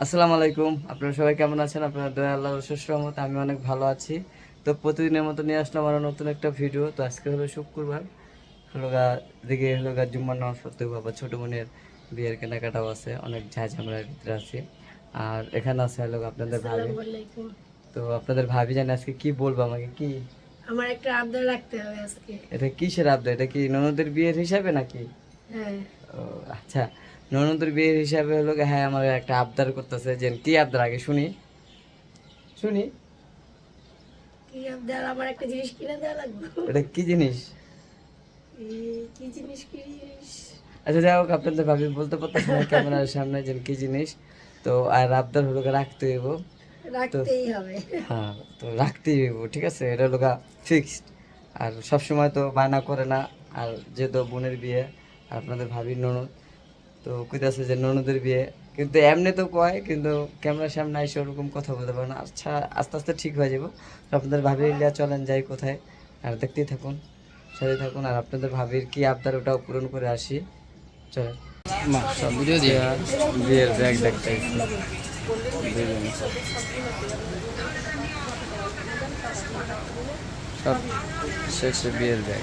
আসসালামু আলাইকুম। আপনারা সবাই কেমন আছেন? আপনারা দয়া আল্লাহ রহমত আমি অনেক ভালো আছি। তো প্রতিদিনের মতো নিয়ে আসলাম আমার নতুন একটা ভিডিও। তো আজকে হলো শুক্রবার। হলো গা দিকে হলো গা জুম্মার নামাজ পড়তে বাবা ছোটো বোনের বিয়ের কেনাকাটাও আছে। অনেক ঝাঁঝামেলার ভিতরে আছে। আর এখানে আছে হলো আপনাদের ভাবি তো আপনাদের ভাবি জানে আজকে কি বলব আমাকে কি? আমার একটা আবদার রাখতে হবে আজকে। এটা কিসের আবদার? এটা কি ননদের বিয়ের হিসাবে নাকি? হ্যাঁ। ও আচ্ছা। ননদের বিয়ের হিসাবে হলো হ্যাঁ আমার একটা আবদার করতেছে যে কি আবদার? আগে শুনি। শুনি। কি আবদার? আমার একটা জিনিস কিনে দেওয়া লাগবে। এটা কি জিনিস? কি জিনিস কি জিনিস? আচ্ছা যাই হোক আপনাদের ভাবি বলতে পারতেছে না ক্যামেরার সামনে যে কি জিনিস। তো আর আবদার হলো রাখতে হইব। রাখতেই হবে। হ্যাঁ তো রাখতেই হইব ঠিক আছে? এটা হলো ফিক্সড আর সবসময় তো বায়না করে না। আর যেহেতু বোনের বিয়ে আপনাদের ভাবির ননদ তো কইতাছে যে ননদের বিয়ে। কিন্তু এমনি তো কয় কিন্তু ক্যামেরার সামনে এসে ওরকম কথা বলতে পারে না। আচ্ছা আস্তে আস্তে ঠিক হয়ে যাব। তো আপনাদের ভাবি লিয়া চলেন যাই কোথায়। আর দেখতেই থাকুন সাথে থাকুন। আর আপনাদের ভাবির কি আবদার ওটাও পূরণ করে আসি। চলেন। বিয়ের ব্যাগ দেখতে সব শেষে বিয়ের ব্যাগ।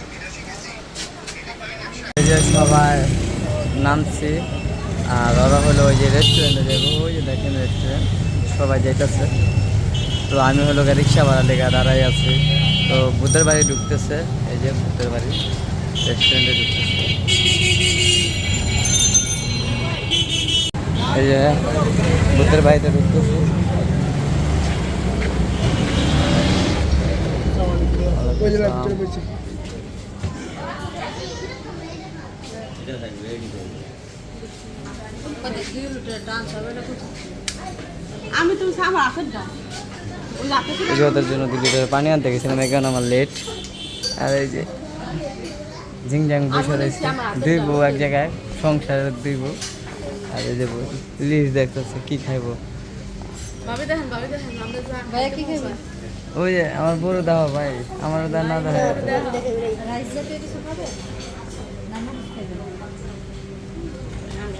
যে সবাই নামছি, আর ওরা হলো ওই যে রেস্টুরেন্টে যাব, ওই যে দেখেন রেস্টুরেন্ট সবাই যাইতেছে। তো আমি হলো রিক্সা ভাড়া লেগে দাঁড়াই আছি। তো বুদ্ধের বাড়ি ঢুকতেছে, এই যে বুদ্ধের বাড়ি রেস্টুরেন্টে ঢুকতেছে। এই যে বুদ্ধের বাড়িতে ঢুকতেছে। আমি রাতে এই যে ওদের জন্য থেকে পানি আনতে গেছিলাম এখানে আমার লেট আর এই যে ঝিংঝাং বসে রয়েছে দুই বউ এক জায়গায় সংসারের দুই বউ। আর এই যে লিস্ট দেখতেছে কি খাইবা। ওই যে আমার বড় দাও ভাই আমার দা না দাও।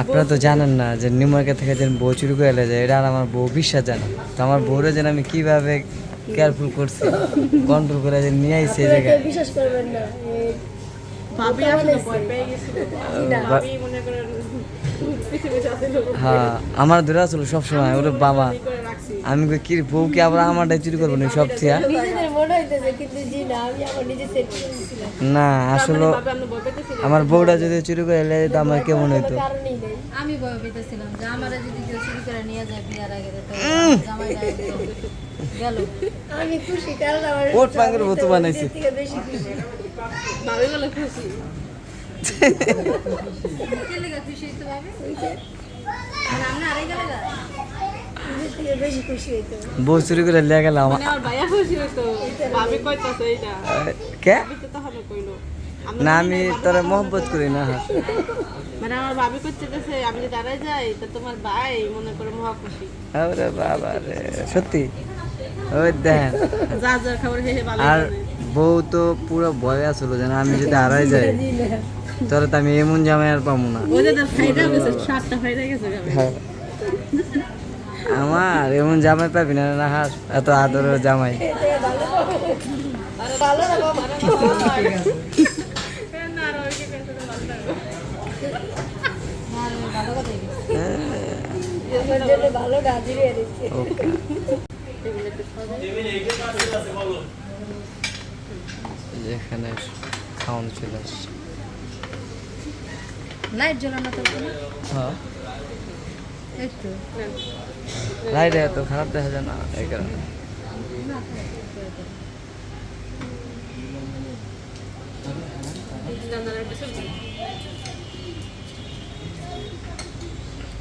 আপনারা তো জানেন না যে নিউ মার্কেট থেকে যেন বউ চুরি করে যায় এটা আর আমার বউ, বিশ্বাস জানে তো আমার বউরে যেন আমি কীভাবে কেয়ারফুল করছে কন্ট্রোল করে যে নিয়ে আইছি জায়গায়। কেউ বিশ্বাস করবেন না ভাবি আসলে ভয় পেয়ে গেছিল ভাবি মনে করেন পিছে পিছে আসছিল হ্যাঁ আমার ধরে আসলো সবসময় ওরে বাবা। আমি কি রে, বউ কি আবার আমারটাই চুরি করব না সব থিয়া মনে না আমি আমার নিজে সেট করে দিয়েছিলাম। না আসলে আমার বউটা যদি চুরি করে এলে তো আমার কেমন হইতো? আমি ভয় পেতেছিলাম যে আমারা যদি কেউ চুরি করে নিয়ে যায় বিয়ার আগে গেল। আমি খুশি কারণ আমার ওট পাঙ্গের মতো বানাইছে। বেশি খুশি। ভাবি বলে খুশি। আমরা গেলে গা করে তো তখন কইলো। না আমি তোরা মহব্বত করি না। মানে আমার ভাবি করতেছে আমি যদি দাঁড়ায় যাই তো তোমার ভাই মনে করে মহা খুশি। আরে বাবা রে সত্যি? ওই দেখেন যা যা খাবার শেষে ভালো আর বউ তো পুরো ভয় আসলো যেন আমি যদি হারাই যাই তাহলে তো আমি এমন জামাই আর পাবো না। হ্যাঁ। আমার এমন জামাই পাবি না না হাস এত আদরের জামাই। ভালো না বাবা না আর ওই কি পেছনে ভালো লাগবে আর ভালো কথাই বলছি। আমার জন্য ভালো গাজি রে দিচ্ছে ওকে এগুলো একটু সবাই যেখানে সাউন্ড চলে আসছে। লাইট জ্বলানো তো হ্যাঁ। লাইট এত খারাপ দেখা যায় না এই কারণে।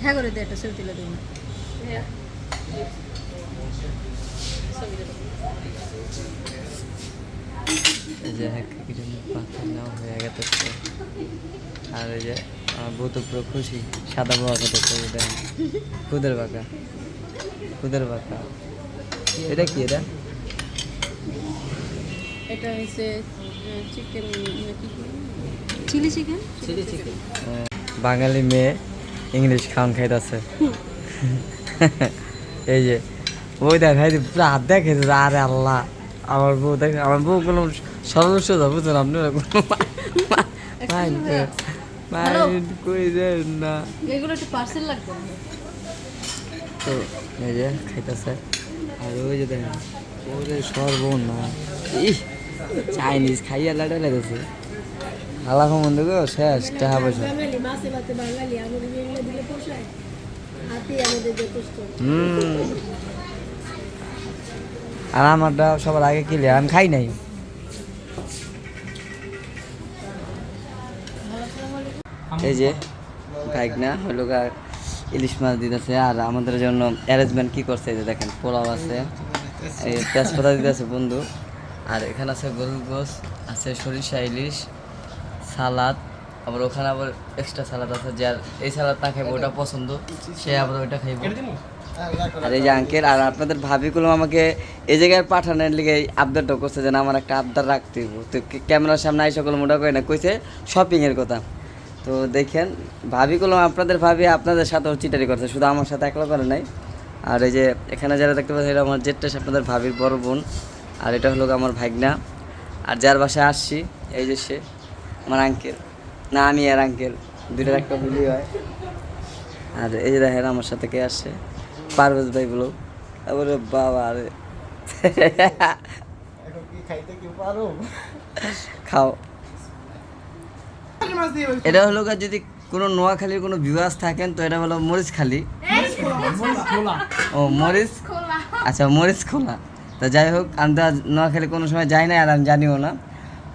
হ্যাঁ করে দে একটা ছবি তুলে দিন হ্যাঁ। যে কিছু পাথর নেওয়া হয়ে গেছে আর এই যে আমার পুরো খুশি। সাদা বাবা কত করে দেন খুদের বাঁকা। খুদের বাঁকা। এটা কি এটা? এটা হচ্ছে চিকেন কি চিলি চিকেন বাঙালি মেয়ে ইংলিশ খাওয়ান খাইতেছে। এই যে ওই দেখাই পুরো হাত দেখাইছে আরে আল্লাহ। আমার বউ দেখ আমার বউ কোনো মাইন্ড মাইন্ড করে দেন না। এগুলো একটু পার্সেল লাগবে তো এই যে খাইতেছে। আর ওই যে দেখেন ওরে না ইহ চাইনিজ খাইয়া লাড়া লেগেছে আল্লাহ মন্দ গো শেষ টাকা পয়সা। বাঙালি আর আমারটা সবার আগে ক্লিয়ার আমি খাই নাই। এই যে বাইক না হলো ইলিশ মাছ দিতেছে, আর আমাদের জন্য অ্যারেঞ্জমেন্ট কি করছে যে দেখেন, পোলাও আছে, এই তেজপাতা দিতেছে বন্ধু, আর এখানে আছে গরুর গোস আছে সরিষা ইলিশ, সালাদ, আবার ওখানে আবার এক্সট্রা সালাদ আছে যার এই সালাদ না খাইবো, ওটা পছন্দ, সে আবার ওইটা খাইবো। আর এই যে আঙ্কেল আর আপনাদের ভাবিগুলো আমাকে এই জায়গায় পাঠানোর লিগে আবদারটা করছে যেন আমার একটা আবদার রাখতে তো ক্যামেরার সামনে আই সকল মোটা করে না কইছে শপিংয়ের কথা। তো দেখেন ভাবিগুলো আপনাদের ভাবি আপনাদের সাথেও চিটারি করছে, শুধু আমার সাথে একলা করে নাই। আর এই যে এখানে যারা দেখতে পাচ্ছেন এটা আমার জেটটা আপনাদের ভাবির বড় বোন। আর এটা হলো আমার ভাগনা আর যার বাসায় আসছি, এই যে সে আমার আঙ্কেল না, আমি আর আঙ্কেল দুইটার একটা মিলি হয়। আর এই যে দেখেন, আমার সাথে কে আসছে? পারভেজ ভাই বলো। তারপরে বাবা আরে খাও। এটা হলো গা যদি কোনো নোয়াখালীর কোনো ভিউয়ার্স থাকেন তো এটা হলো মরিচখালী ও মরিচ? আচ্ছা মরিচ খোলা। তা যাই হোক আমি তো নোয়াখালী কোনো সময় যাই না আর আমি জানিও না।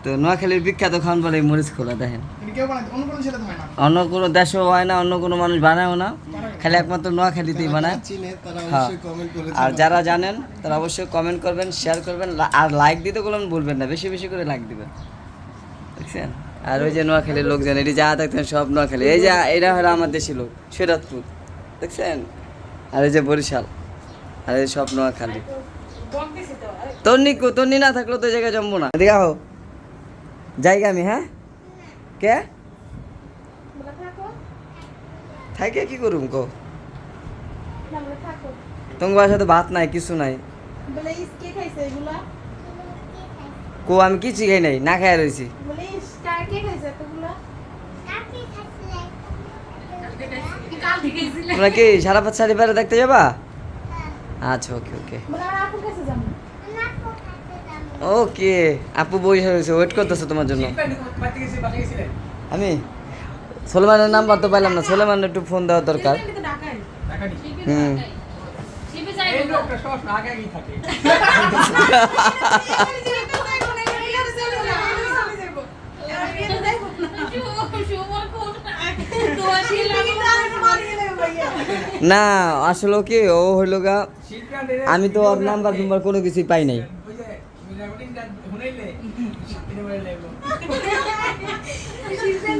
তো নোয়াখালীর বিখ্যাত খান বলে মরিচ খোলা দেখেন। অন্য কোনো দেশেও হয় না অন্য কোনো মানুষ বানায়ও না। খালি একমাত্র নোয়াখালীতেই বানায়। হ্যাঁ। আর যারা জানেন তারা অবশ্যই কমেন্ট করবেন শেয়ার করবেন আর লাইক দিতে কোনো বলবেন না বেশি বেশি করে লাইক দিবেন। দেখছেন? আর ওই যে নোয়াখালীর লোকজন এটি যা দেখতেন সব নোয়াখালী এই যে এটা হলো আমার দেশি লোক সিরাজপুর। দেখছেন? আর এই যে বরিশাল আর এই সব নোয়াখালী। তন্নি কো তন্নি না থাকলেও তো জায়গায় জমবো না। এদিকে আহো। জায়গা আমি হ্যাঁ কে থাকে কি করুম কো তোমার বাসায় তো ভাত নাই কিছু নাই কে খাইছে এগুলা কো আমি কিছু খাই নাই না খাই রয়েছি তোমরা কি সারা পাঁচ সাড়ে বারে দেখতে যাবা আচ্ছা ওকে ওকে বলে আর আপু কাছে যাব ওকে আপু বই হয়েছে ওয়েট করতেছে তোমার জন্য। আমি? সোলেমানের নাম্বার তো পাইলাম না সোলেমানের একটু ফোন দেওয়া দরকার। হুম। না, আসলে কি, ও হইল গা, আমি তো ওর নাম্বার নাম্বার কোনো কিছুই পাই নাই ওই যে রেকর্ডিংটা শুনাইলে এটা বলে লাগল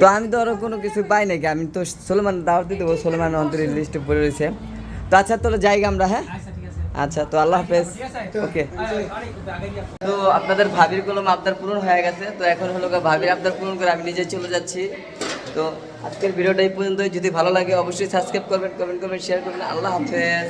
তো আমি তো আরও কোনো কিছু পাই নাকি আমি তো সোলেমান দাওয়াত দিতে সোলেমান অন্তরের লিস্টে পড়ে রয়েছে। তো আচ্ছা তোর জায়গা আমরা হ্যাঁ? আচ্ছা আচ্ছা তো আল্লাহ হাফেজ। ওকে তো আপনাদের ভাবির কলম আবদার পূরণ হয়ে গেছে? তো এখন হলো ভাবির আবদার পূরণ করে আমি নিজে চলে যাচ্ছি। তো আজকের ভিডিওটা এই পর্যন্তই। যদি ভালো লাগে অবশ্যই সাবস্ক্রাইব করবেন কমেন্ট করবেন শেয়ার করবেন। আল্লাহ হাফেজ।